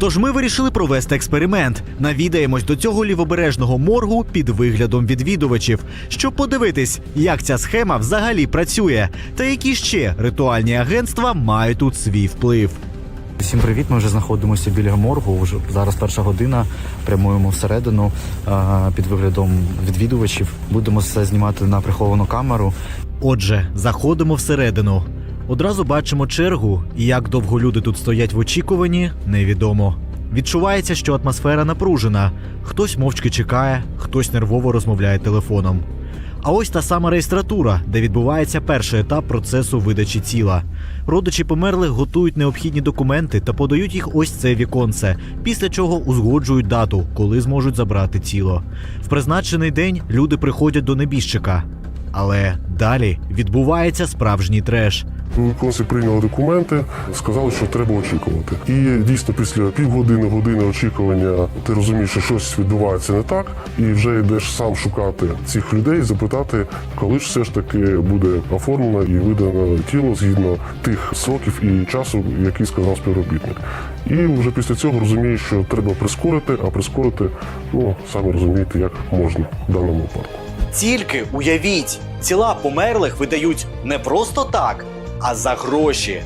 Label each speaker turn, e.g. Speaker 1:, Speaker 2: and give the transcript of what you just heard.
Speaker 1: Тож ми вирішили провести експеримент. Навідаємось до цього лівобережного моргу під виглядом відвідувачів, щоб подивитись, як ця схема взагалі працює, та які ще ритуальні агентства мають тут свій вплив.
Speaker 2: Всім привіт. Ми вже знаходимося біля моргу. Вже зараз перша година. Прямуємо всередину під виглядом відвідувачів. Будемо все знімати на приховану камеру.
Speaker 1: Отже, заходимо всередину. Одразу бачимо чергу, і як довго люди тут стоять в очікуванні, невідомо. Відчувається, що атмосфера напружена. Хтось мовчки чекає, хтось нервово розмовляє телефоном. А ось та сама реєстратура, де відбувається перший етап процесу видачі тіла. Родичі померлих готують необхідні документи та подають їх ось це віконце, після чого узгоджують дату, коли зможуть забрати тіло. В призначений день люди приходять до небіжчика. Але далі відбувається справжній треш.
Speaker 3: Віконці прийняли документи, сказали, що треба очікувати. І дійсно після півгодини, години очікування ти розумієш, що щось відбувається не так, і вже йдеш сам шукати цих людей, запитати, коли ж все ж таки буде оформлено і видано тіло згідно тих сроків і часу, який сказав співробітник. І вже після цього розумієш, що треба прискорити, а прискорити, ну самі розумієте, як можна в даному випадку.
Speaker 4: Тільки уявіть, тіла померлих видають не просто так, а за гроші.